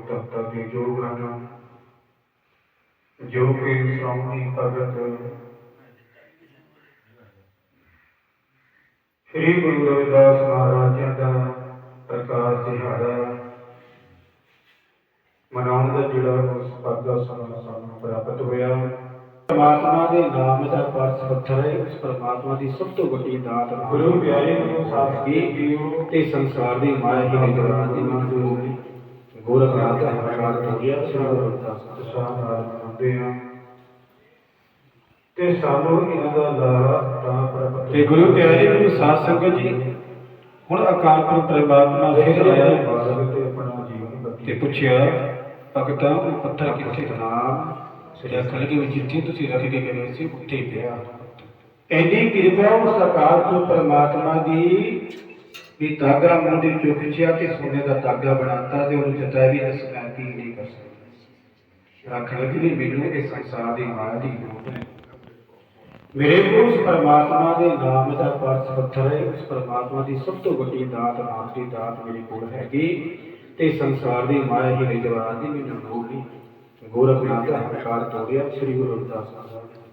ਤਤਾ ਦੇ ਜੋਗ ਹਨ ਜੋ ਕਿ ਸ੍ਰੋਮਣੀ ਭਗਤ ਸ੍ਰੀ ਗੁਰੂ ਰਵਿਦਾਸ ਮਹਾਰਾਜ ਦਾ ਪ੍ਰਕਾਸ਼ ਦਿਹਾੜਾ। ਮਨਾਉਣ ਦਾ ਜਿਹੜਾ ਉਸ ਪਰਦਾ ਸਮਾਂ ਸਾਨੂੰ ਪ੍ਰਾਪਤ ਹੋਇਆ। ਪਰਮਾਤਮਾ ਦੇ ਨਾਮ ਦਾ ਪਰਸ ਪੱਥਰ ਹੈ। ਉਸ ਪਰਮਾਤਮਾ ਦੀ ਸਭ ਤੋਂ ਵੱਡੀ ਦਾਤ ਗੁਰੂ ਪਿਆਰੇ ਨੂੰ ਸਾਥ ਕੀ ਜੀਓ ਤੇ ਸੰਸਾਰ ਦੀ ਮਾਇਆ ਹੀ ਨਿਗਰਾਨ ਦੀ ਮਨਜ਼ੂਰ ਗੋਰਖਨਾਥ ਦਾ ਹੋ ਗਿਆ। ਨਾਲ ਤੇ ਸਾਨੂੰ ਇਹਨਾਂ ਦਾ ਲਾਭ ਤਾਂ ਪ੍ਰਾਪਤ ਤੇ ਗੁਰੂ ਪਿਆਰੇ ਗੁਰੂ ਸਾਧ ਸੰਗਤ ਜੀ ਹੁਣ ਅਕਾਲ ਪੁਰਖ ਪਰਮਾਤਮਾ ਫਿਰ ਆਇਆ। ਤੇ ਆਪਣਾ ਜੀਵਨ ਤੇ ਬਤੀਤ ਪੁੱਛਿਆ ਭਗਤਾਂ ਉਹ ਪੱਥਰ ਕਿੱਥੇ ਨਾਮ ਸਿਰਿਆ ਖਲਕੇ ਵਿੱਚ ਜਿੱਥੇ ਤੁਸੀਂ ਰੱਖ ਕੇ ਗਏ ਸੀ ਉੱਥੇ ਪਿਆ। ਐਡੀ ਕਿਰਪਾ ਉਸ ਅਕਾਲ ਪੁਰਖ ਪਰਮਾਤਮਾ ਦੀ ਵੀ ਧਾਗਾ ਮੂੰਹ ਦੇ ਚੋਂ ਖਿੱਚਿਆ ਤੇ ਸੋਨੇ ਦਾ ਧਾਗਾ ਬਣਾਤਾ ਤੇ ਉਹਨੂੰ ਜਤਾਇਆ ਵੀ ਦੱਸਣਾ ਕੀ ਨਹੀਂ ਕਰ ਸਕਦਾ। ਰੱਖ ਲਗੀ ਵੀ ਮੈਨੂੰ ਇਸ ਸੰਸਾਰ ਦੀ ਮਾਇਆ ਦੀ ਲੋੜ ਹੈ। ਮੇਰੇ ਕੋਲ ਉਸ ਪਰਮਾਤਮਾ ਦੇ ਨਾਮ ਦਾ ਪਰਸ ਪੱਥਰ ਹੈ। ਉਸ ਪਰਮਾਤਮਾ ਦੀ ਸਭ ਤੋਂ ਵੱਡੀ ਦਾਤ ਨਾਮ ਦਾਤ ਮੇਰੇ ਕੋਲ ਹੈਗੀ ਤੇ ਸੰਸਾਰ ਦੀ ਮਾਇਆ ਹੀ ਨਿਜਵਾਨ ਦੀ ਮੈਨੂੰ ਲੋੜ ਨਹੀਂ। ਗੋਰਖਨਾਥ ਹੰਕਾਰ ਤੋੜਿਆ, ਸ੍ਰੀ ਗੁਰੂ ਰਵਿਦਾਸ ਮਹਾਰਾਜ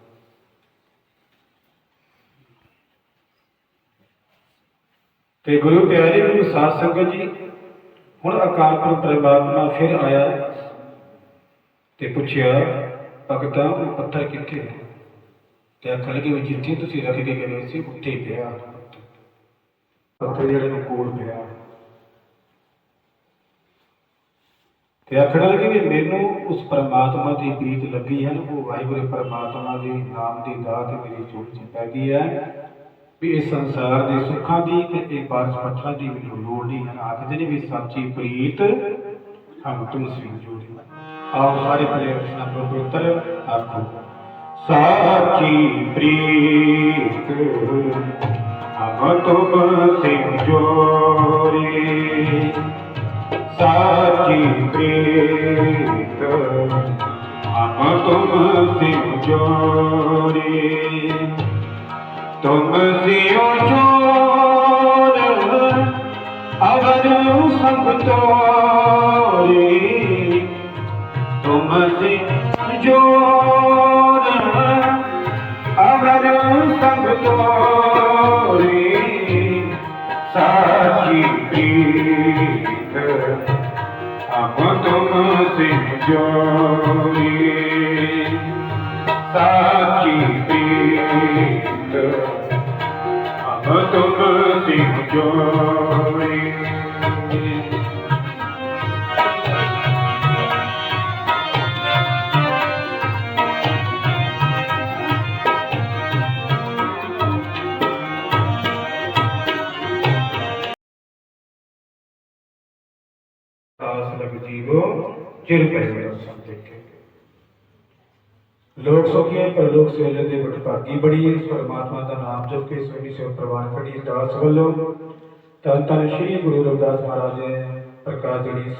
ਤੇ ਗੁਰੂ ਪਿਆਰੇ ਗੁਰੂ ਸਾਧ ਸੰਗਤ ਜੀ, ਹੁਣ ਅਕਾਲ ਪੁਰਖ ਪਰਮਾਤਮਾ ਫਿਰ ਆਇਆ ਤੇ ਪੁੱਛਿਆ, ਭਗਤਾਂ, ਉਹ ਪੱਥਰ ਕਿੱਥੇ ਹੈ ਤੇ ਆਖਣ ਲੱਗੇ ਵੀ ਜਿੱਥੇ ਤੁਸੀਂ ਰੱਖ ਕੇ ਗਏ ਸੀ, ਉੱਥੇ ਹੀ ਪਿਆ। ਪੱਥਰ ਜਿਹੜੇ ਨੂੰ ਕੋਲ ਪਿਆ। ਤੇ ਆਖਣ ਲੱਗੇ ਵੀ ਮੈਨੂੰ ਉਸ ਪਰਮਾਤਮਾ ਦੀ ਬੀਤ ਲੱਗੀ ਹੈ ਉਹ ਵਾਹਿਗੁਰੂ ਪਰਮਾਤਮਾ ਦੇ ਨਾਮ ਦੀ ਦਾਤ ਮੇਰੀ ਝੋਲੀ 'ਚ ਪੈ ਗਈ ਹੈ। ਵੀ ਇਸ ਸੰਸਾਰ ਦੇ ਸੁੱਖਾਂ ਦੀ ਤੇ ਇਹ ਬਾਰਿਸ਼ ਪੱਥਰਾਂ ਦੀ ਮੈਨੂੰ ਲੋੜ ਨਹੀਂ ਹੈ ਆਖਦੇ ਨੇ ਵੀ ਸੱਚੀ ਪ੍ਰੀਤ ਹਮ ਤੁਮ ਸੀ ਜੋੜੀ। ਆਓ ਸਾਰੇ ਭਲੇ ਕ੍ਰਿਸ਼ਨ ਪ੍ਰਭੁੱਤਰ ਆਖੋ। ਸਾਚੀ ਪ੍ਰੀਤ ਹਮ ਤੁਮ ਸਿੰਘ ਜੋਰੀ ਸਾਚੀ ਪ੍ਰੀਤ ਹਮ ਤੁਮ ਸਿੰਘ ਜੋਰੀ ٿو جو سڀ توري او جو سڀ توري ساڙي جو ساڙي Master, Amado mercy rejoice. जीवो चिर परिवर्तन देखे ਲੋਕ ਸੋਖੀਏ ਪਰਲੋਕ ਸੋਲੇ ਦੇ ਵਟ ਭਾਗੀ ਬੜੀ ਇਸ ਪਰਮਾਤਮਾ ਦਾ ਨਾਮ ਜਪ ਕੇ ਸੋਹਣੀ ਸੇ ਪ੍ਰਵਾਨ ਕਰੀ। ਦਾਸ ਵੱਲੋਂ ਤਨ ਤਨ ਸ਼੍ਰੀ ਗੁਰੂ ਰਵਿਦਾਸ ਮਹਾਰਾਜ ਨੇ ਪ੍ਰਕਾਸ਼ ਜਿਹੜੀ